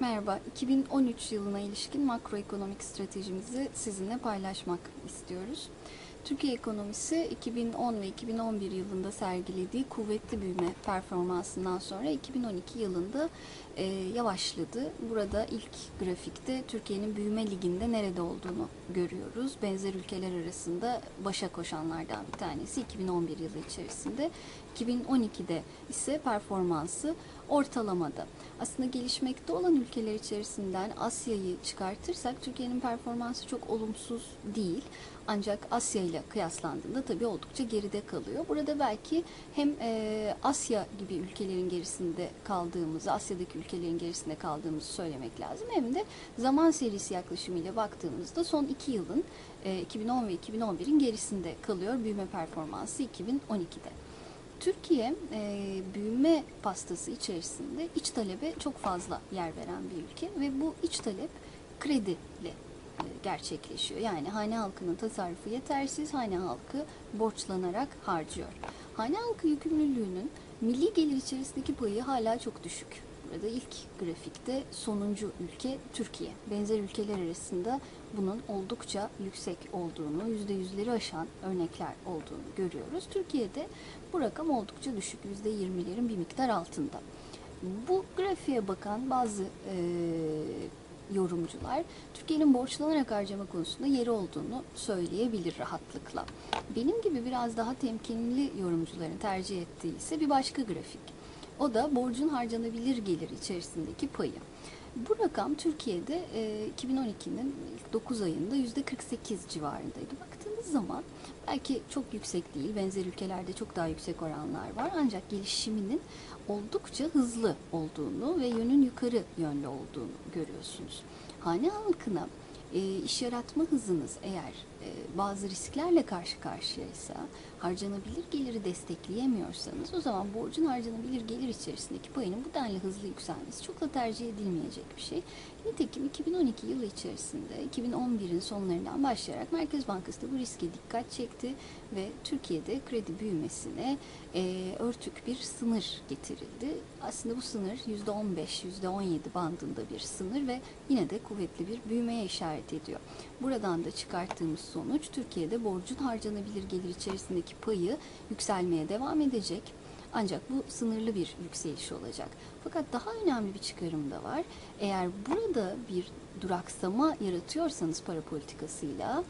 Merhaba, 2013 yılına ilişkin makroekonomik stratejimizi sizinle paylaşmak istiyoruz. Türkiye ekonomisi 2010 ve 2011 yılında sergilediği kuvvetli büyüme performansından sonra 2012 yılında e, yavaşladı. Burada ilk grafikte Türkiye'nin büyüme liginde nerede olduğunu görüyoruz. Benzer ülkeler arasında başa koşanlardan bir tanesi 2011 yılı içerisinde. 2012'de ise performansı ortalamada. Aslında gelişmekte olan ülkeler içerisinden Asya'yı çıkartırsak Türkiye'nin performansı çok olumsuz değil. Ancak Asya ile kıyaslandığında tabii oldukça geride kalıyor. Burada belki hem e, Asya gibi ülkelerin gerisinde kaldığımızı, Asya'daki ülkelerin gerisinde kaldığımızı söylemek lazım. Hem de zaman serisi yaklaşımıyla baktığımızda son iki yılın e, 2010 ve 2011'in gerisinde kalıyor büyüme performansı 2012'de. Türkiye e, büyüme pastası içerisinde iç talebe çok fazla yer veren bir ülke ve bu iç talep krediyle e, gerçekleşiyor. Yani hane halkının tasarrufu yetersiz, hane halkı borçlanarak harcıyor. Hane halkı yükümlülüğünün milli gelir içerisindeki payı hala çok düşük. Burada ilk grafikte sonuncu ülke Türkiye. Benzer ülkeler arasında bunun oldukça yüksek olduğunu, yüzde yüzleri aşan örnekler olduğunu görüyoruz. Türkiye'de bu rakam oldukça düşük, yüzde yirmilerin bir miktar altında. Bu grafiğe bakan bazı e, yorumcular Türkiye'nin borçlanarak harcama konusunda yeri olduğunu söyleyebilir rahatlıkla. Benim gibi biraz daha temkinli yorumcuların tercih ettiği ise bir başka grafik. O da borcun harcanabilir gelir içerisindeki payı. Bu rakam Türkiye'de e, 2012'nin 9 ayında %48 civarındaydı. Baktığımız zaman belki çok yüksek değil, benzer ülkelerde çok daha yüksek oranlar var. Ancak gelişiminin oldukça hızlı olduğunu ve yönün yukarı yönlü olduğunu görüyorsunuz. Hane halkına e, iş yaratma hızınız eğer e, bazı risklerle karşı karşıyaysa, harcanabilir geliri destekleyemiyorsanız o zaman borcun harcanabilir gelir içerisindeki payının bu denli hızlı yükselmesi çok da tercih edilmeyecek bir şey. Nitekim 2012 yılı içerisinde 2011'in sonlarından başlayarak Merkez Bankası da bu riske dikkat çekti ve Türkiye'de kredi büyümesine e, örtük bir sınır getirildi. Aslında bu sınır %15, %17 bandında bir sınır ve yine de kuvvetli bir büyümeye işaret ediyor. Buradan da çıkarttığımız sonuç Türkiye'de borcun harcanabilir gelir içerisindeki payı yükselmeye devam edecek. Ancak bu sınırlı bir yükseliş olacak. Fakat daha önemli bir çıkarım da var. Eğer burada bir duraksama yaratıyorsanız para politikasıyla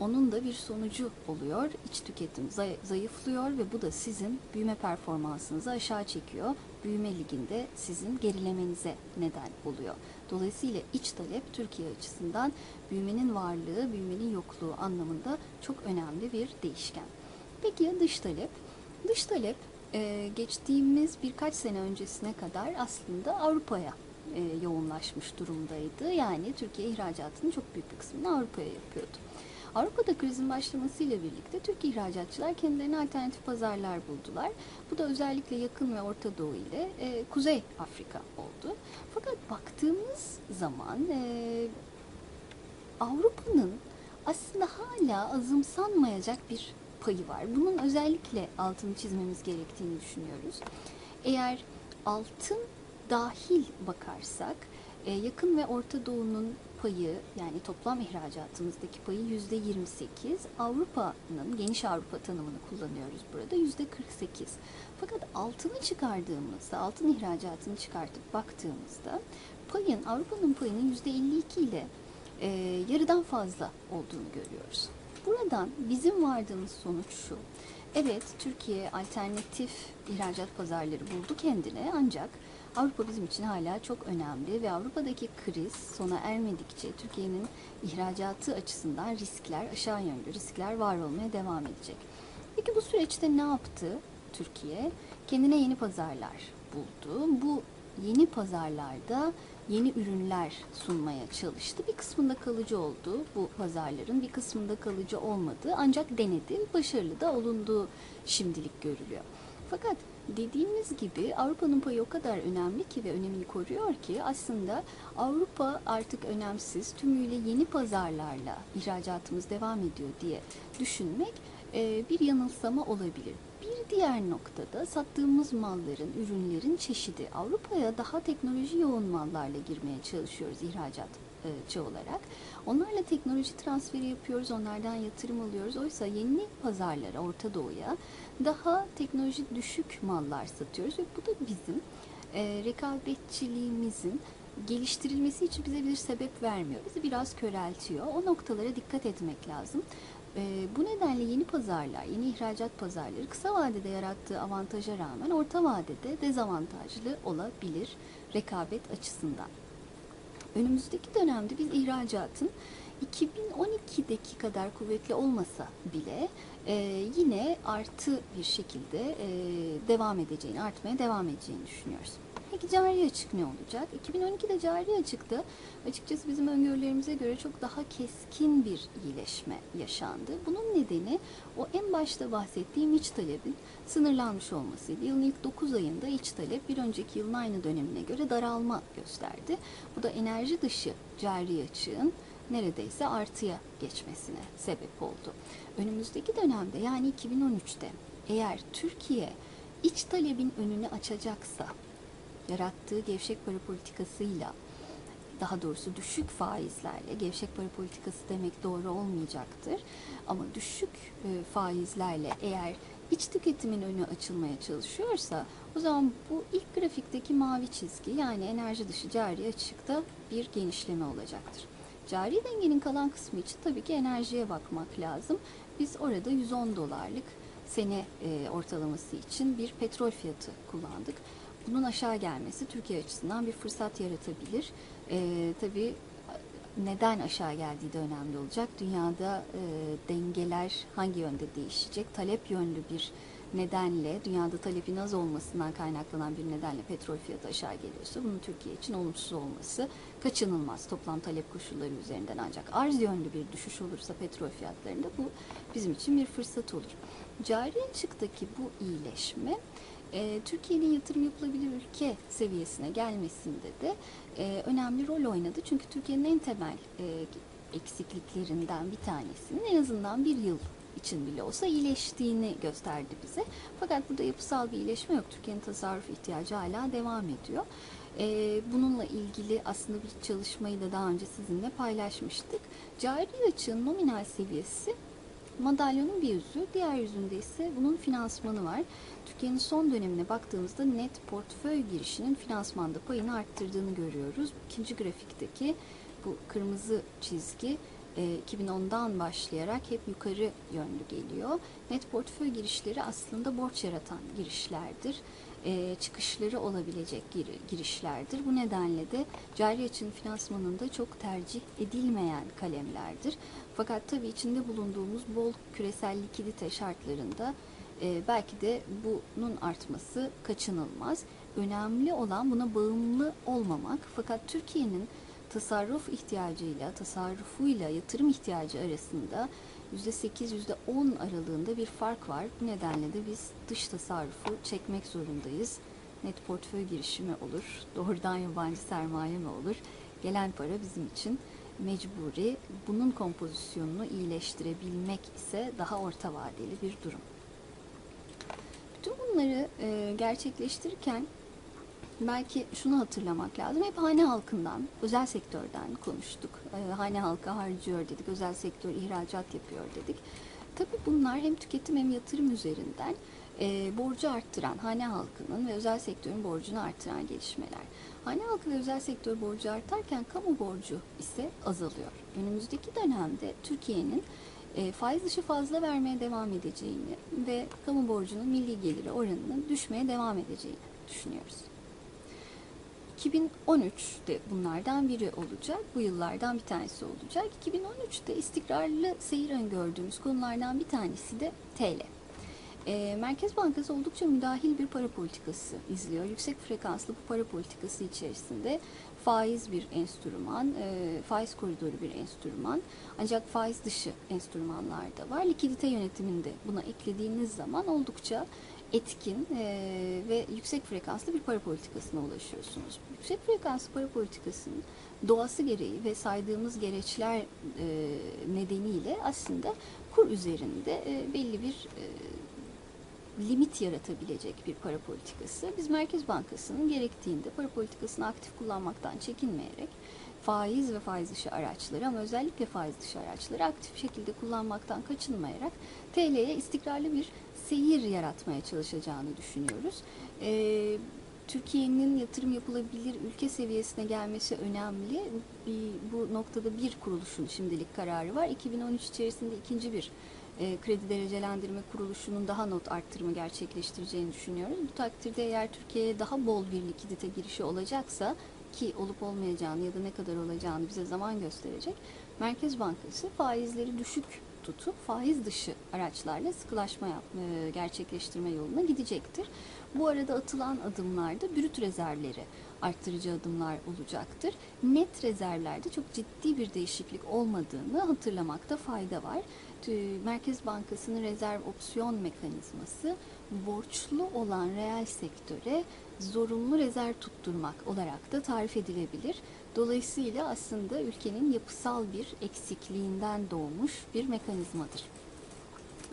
onun da bir sonucu oluyor. İç tüketim zayıflıyor ve bu da sizin büyüme performansınızı aşağı çekiyor. Büyüme liginde sizin gerilemenize neden oluyor. Dolayısıyla iç talep Türkiye açısından büyümenin varlığı, büyümenin yokluğu anlamında çok önemli bir değişken. Peki ya dış talep? Dış talep geçtiğimiz birkaç sene öncesine kadar aslında Avrupa'ya yoğunlaşmış durumdaydı. Yani Türkiye ihracatının çok büyük bir kısmını Avrupa'ya yapıyordu. Avrupa'da krizin başlamasıyla birlikte Türk ihracatçılar kendilerine alternatif pazarlar buldular. Bu da özellikle yakın ve Orta Doğu ile e, Kuzey Afrika oldu. Fakat baktığımız zaman e, Avrupa'nın aslında hala azımsanmayacak bir payı var. Bunun özellikle altını çizmemiz gerektiğini düşünüyoruz. Eğer altın dahil bakarsak e, yakın ve Orta Doğu'nun payı yani toplam ihracatımızdaki payı yüzde 28. Avrupa'nın geniş Avrupa tanımını kullanıyoruz burada yüzde 48. Fakat altını çıkardığımızda altın ihracatını çıkartıp baktığımızda payın Avrupa'nın payının yüzde 52 ile e, yarıdan fazla olduğunu görüyoruz. Buradan bizim vardığımız sonuç şu. Evet Türkiye alternatif ihracat pazarları buldu kendine ancak Avrupa bizim için hala çok önemli ve Avrupa'daki kriz sona ermedikçe Türkiye'nin ihracatı açısından riskler, aşağı yönlü riskler var olmaya devam edecek. Peki bu süreçte ne yaptı Türkiye? Kendine yeni pazarlar buldu. Bu yeni pazarlarda yeni ürünler sunmaya çalıştı. Bir kısmında kalıcı oldu bu pazarların, bir kısmında kalıcı olmadı. Ancak denedi, başarılı da olunduğu şimdilik görülüyor. Fakat dediğimiz gibi Avrupa'nın payı o kadar önemli ki ve önemini koruyor ki aslında Avrupa artık önemsiz, tümüyle yeni pazarlarla ihracatımız devam ediyor diye düşünmek bir yanılsama olabilir. Diğer noktada sattığımız malların, ürünlerin çeşidi. Avrupa'ya daha teknoloji yoğun mallarla girmeye çalışıyoruz ihracatçı olarak. Onlarla teknoloji transferi yapıyoruz, onlardan yatırım alıyoruz. Oysa yeni pazarlara, Orta Doğu'ya daha teknoloji düşük mallar satıyoruz ve bu da bizim e, rekabetçiliğimizin geliştirilmesi için bize bir sebep vermiyor. Bizi biraz köreltiyor. O noktalara dikkat etmek lazım. E, bu nedenle yeni pazarlar, yeni ihracat pazarları kısa vadede yarattığı avantaja rağmen orta vadede dezavantajlı olabilir rekabet açısından. Önümüzdeki dönemde biz ihracatın 2012'deki kadar kuvvetli olmasa bile e, yine artı bir şekilde e, devam edeceğini, artmaya devam edeceğini düşünüyoruz. Peki cari açık ne olacak? 2012'de cari açıkta açıkçası bizim öngörülerimize göre çok daha keskin bir iyileşme yaşandı. Bunun nedeni o en başta bahsettiğim iç talebin sınırlanmış olmasıydı. Yılın ilk 9 ayında iç talep bir önceki yılın aynı dönemine göre daralma gösterdi. Bu da enerji dışı cari açığın neredeyse artıya geçmesine sebep oldu. Önümüzdeki dönemde yani 2013'te eğer Türkiye iç talebin önünü açacaksa yarattığı gevşek para politikasıyla daha doğrusu düşük faizlerle gevşek para politikası demek doğru olmayacaktır ama düşük e, faizlerle eğer iç tüketimin önü açılmaya çalışıyorsa o zaman bu ilk grafikteki mavi çizgi yani enerji dışı cari açıkta bir genişleme olacaktır. Cari dengenin kalan kısmı için tabii ki enerjiye bakmak lazım. Biz orada 110 dolarlık sene e, ortalaması için bir petrol fiyatı kullandık. Bunun aşağı gelmesi Türkiye açısından bir fırsat yaratabilir. E, tabii neden aşağı geldiği de önemli olacak. Dünyada e, dengeler hangi yönde değişecek? Talep yönlü bir nedenle, dünyada talebin az olmasından kaynaklanan bir nedenle petrol fiyatı aşağı geliyorsa bunun Türkiye için olumsuz olması kaçınılmaz toplam talep koşulları üzerinden ancak arz yönlü bir düşüş olursa petrol fiyatlarında bu bizim için bir fırsat olur. Cari açıktaki bu iyileşme e, Türkiye'nin yatırım yapılabilir ülke seviyesine gelmesinde de e, önemli rol oynadı. Çünkü Türkiye'nin en temel e, eksikliklerinden bir tanesinin en azından bir yıl için bile olsa iyileştiğini gösterdi bize. Fakat burada yapısal bir iyileşme yok. Türkiye'nin tasarruf ihtiyacı hala devam ediyor. Ee, bununla ilgili aslında bir çalışmayı da daha önce sizinle paylaşmıştık. Cari açığın nominal seviyesi madalyonun bir yüzü, diğer yüzünde ise bunun finansmanı var. Türkiye'nin son dönemine baktığımızda net portföy girişinin finansmanda payını arttırdığını görüyoruz. İkinci grafikteki bu kırmızı çizgi 2010'dan başlayarak hep yukarı yönlü geliyor. Net portföy girişleri aslında borç yaratan girişlerdir. Çıkışları olabilecek girişlerdir. Bu nedenle de cari açığın finansmanında çok tercih edilmeyen kalemlerdir. Fakat tabii içinde bulunduğumuz bol küresel likidite şartlarında belki de bunun artması kaçınılmaz. Önemli olan buna bağımlı olmamak. Fakat Türkiye'nin tasarruf ihtiyacıyla, tasarrufuyla yatırım ihtiyacı arasında %8, %10 aralığında bir fark var. Bu nedenle de biz dış tasarrufu çekmek zorundayız. Net portföy girişimi olur, doğrudan yabancı sermaye mi olur? Gelen para bizim için mecburi. Bunun kompozisyonunu iyileştirebilmek ise daha orta vadeli bir durum. Bütün bunları gerçekleştirirken belki şunu hatırlamak lazım. Hep hane halkından, özel sektörden konuştuk. E, hane halkı harcıyor dedik, özel sektör ihracat yapıyor dedik. Tabii bunlar hem tüketim hem yatırım üzerinden e, borcu arttıran, hane halkının ve özel sektörün borcunu arttıran gelişmeler. Hane halkı ve özel sektör borcu artarken kamu borcu ise azalıyor. Önümüzdeki dönemde Türkiye'nin e, faiz dışı fazla vermeye devam edeceğini ve kamu borcunun milli geliri oranının düşmeye devam edeceğini düşünüyoruz. 2013'te bunlardan biri olacak. Bu yıllardan bir tanesi olacak. 2013'te istikrarlı seyir öngördüğümüz konulardan bir tanesi de TL. E, Merkez Bankası oldukça müdahil bir para politikası izliyor. Yüksek frekanslı bu para politikası içerisinde faiz bir enstrüman, e, faiz koridoru bir enstrüman. Ancak faiz dışı enstrümanlar da var. Likidite yönetiminde buna eklediğiniz zaman oldukça etkin e, ve yüksek frekanslı bir para politikasına ulaşıyorsunuz. Yüksek frekanslı para politikasının doğası gereği ve saydığımız gereçler e, nedeniyle aslında kur üzerinde e, belli bir e, limit yaratabilecek bir para politikası. Biz Merkez Bankası'nın gerektiğinde para politikasını aktif kullanmaktan çekinmeyerek faiz ve faiz dışı araçları ama özellikle faiz dışı araçları aktif şekilde kullanmaktan kaçınmayarak TL'ye istikrarlı bir seyir yaratmaya çalışacağını düşünüyoruz. Ee, Türkiye'nin yatırım yapılabilir ülke seviyesine gelmesi önemli. Bu noktada bir kuruluşun şimdilik kararı var. 2013 içerisinde ikinci bir e, kredi derecelendirme kuruluşunun daha not arttırımı gerçekleştireceğini düşünüyoruz. Bu takdirde eğer Türkiye'ye daha bol bir likidite girişi olacaksa ki olup olmayacağını ya da ne kadar olacağını bize zaman gösterecek. Merkez Bankası faizleri düşük tutup faiz dışı araçlarla sıkılaşma e, gerçekleştirme yoluna gidecektir. Bu arada atılan adımlarda brüt rezervleri arttırıcı adımlar olacaktır. Net rezervlerde çok ciddi bir değişiklik olmadığını hatırlamakta fayda var. Merkez Bankası'nın rezerv opsiyon mekanizması borçlu olan reel sektöre zorunlu rezerv tutturmak olarak da tarif edilebilir. Dolayısıyla aslında ülkenin yapısal bir eksikliğinden doğmuş bir mekanizmadır.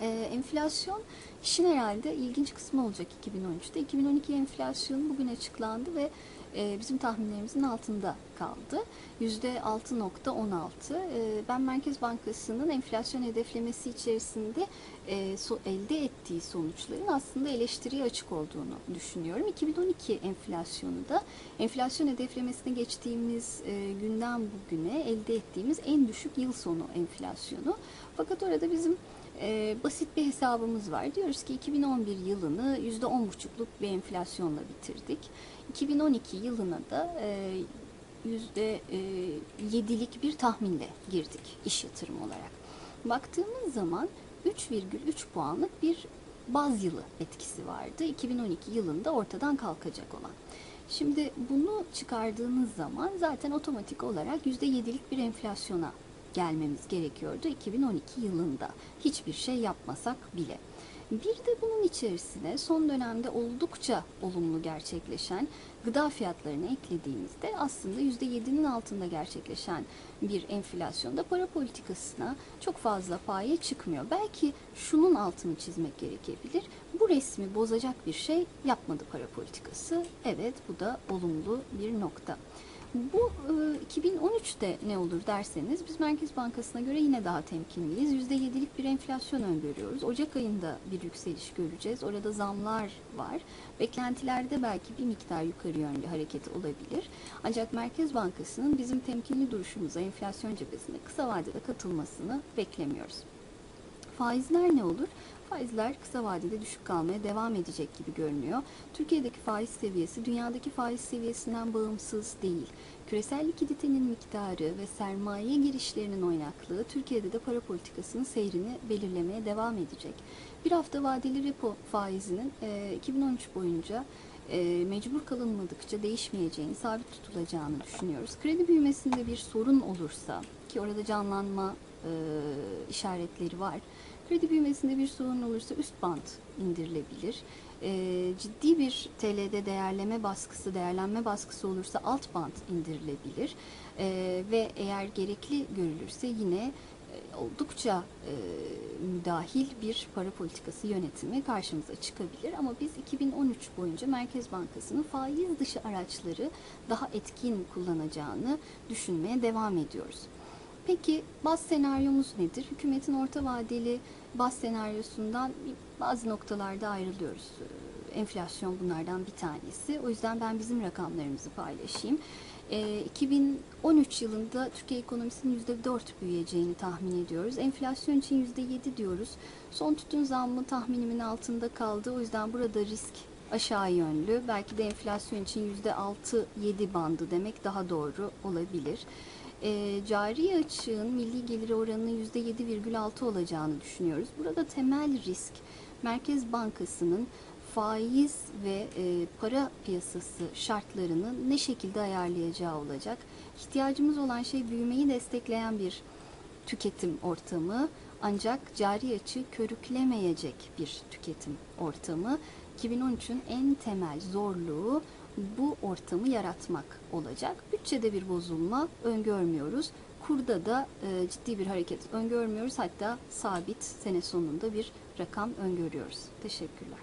Ee, enflasyon işin herhalde ilginç kısmı olacak 2013'te. 2012 enflasyon bugün açıklandı ve e, bizim tahminlerimizin altında kaldı. %6.16. E, ben Merkez Bankası'nın enflasyon hedeflemesi içerisinde e, elde ettiği sonuçların aslında eleştiriye açık olduğunu düşünüyorum. 2012 enflasyonu da enflasyon hedeflemesine geçtiğimiz e, günden bugüne elde ettiğimiz en düşük yıl sonu enflasyonu. Fakat orada bizim e, basit bir hesabımız var. Diyoruz ki 2011 yılını %10,5'luk bir enflasyonla bitirdik. 2012 yılına da e, %7'lik bir tahminle girdik iş yatırım olarak. Baktığımız zaman 3,3 puanlık bir baz yılı etkisi vardı. 2012 yılında ortadan kalkacak olan. Şimdi bunu çıkardığınız zaman zaten otomatik olarak %7'lik bir enflasyona gelmemiz gerekiyordu 2012 yılında. Hiçbir şey yapmasak bile. Bir de bunun içerisine son dönemde oldukça olumlu gerçekleşen gıda fiyatlarını eklediğimizde aslında %7'nin altında gerçekleşen bir enflasyonda para politikasına çok fazla paye çıkmıyor. Belki şunun altını çizmek gerekebilir. Bu resmi bozacak bir şey yapmadı para politikası. Evet bu da olumlu bir nokta. Bu 2013'te e, ne olur derseniz biz Merkez Bankası'na göre yine daha temkinliyiz. %7'lik bir enflasyon öngörüyoruz. Ocak ayında bir yükseliş göreceğiz. Orada zamlar var. Beklentilerde belki bir miktar yukarı yönlü hareket olabilir. Ancak Merkez Bankası'nın bizim temkinli duruşumuza enflasyon cephesinde kısa vadede katılmasını beklemiyoruz. Faizler ne olur? Faizler kısa vadede düşük kalmaya devam edecek gibi görünüyor. Türkiye'deki faiz seviyesi dünyadaki faiz seviyesinden bağımsız değil. Küresel likiditenin miktarı ve sermaye girişlerinin oynaklığı Türkiye'de de para politikasının seyrini belirlemeye devam edecek. Bir hafta vadeli repo faizinin 2013 boyunca e, mecbur kalınmadıkça değişmeyeceğini, sabit tutulacağını düşünüyoruz. Kredi büyümesinde bir sorun olursa ki orada canlanma e, işaretleri var. Kredi büyümesinde bir sorun olursa üst band indirilebilir. E, ciddi bir TL'de değerleme baskısı, değerlenme baskısı olursa alt band indirilebilir. E, ve eğer gerekli görülürse yine e, oldukça e, müdahil bir para politikası yönetimi karşımıza çıkabilir. Ama biz 2013 boyunca Merkez Bankası'nın faiz dışı araçları daha etkin kullanacağını düşünmeye devam ediyoruz. Peki baz senaryomuz nedir? Hükümetin orta vadeli baz senaryosundan bazı noktalarda ayrılıyoruz. Ee, enflasyon bunlardan bir tanesi. O yüzden ben bizim rakamlarımızı paylaşayım. E, ee, 2013 yılında Türkiye ekonomisinin %4 büyüyeceğini tahmin ediyoruz. Enflasyon için %7 diyoruz. Son tütün zammı tahminimin altında kaldı. O yüzden burada risk aşağı yönlü. Belki de enflasyon için %6-7 bandı demek daha doğru olabilir e, cari açığın milli geliri oranının %7,6 olacağını düşünüyoruz. Burada temel risk Merkez Bankası'nın faiz ve e, para piyasası şartlarını ne şekilde ayarlayacağı olacak. İhtiyacımız olan şey büyümeyi destekleyen bir tüketim ortamı ancak cari açığı körüklemeyecek bir tüketim ortamı. 2013'ün en temel zorluğu bu ortamı yaratmak olacak. Bütçede bir bozulma öngörmüyoruz. Kurda da e, ciddi bir hareket öngörmüyoruz. Hatta sabit sene sonunda bir rakam öngörüyoruz. Teşekkürler.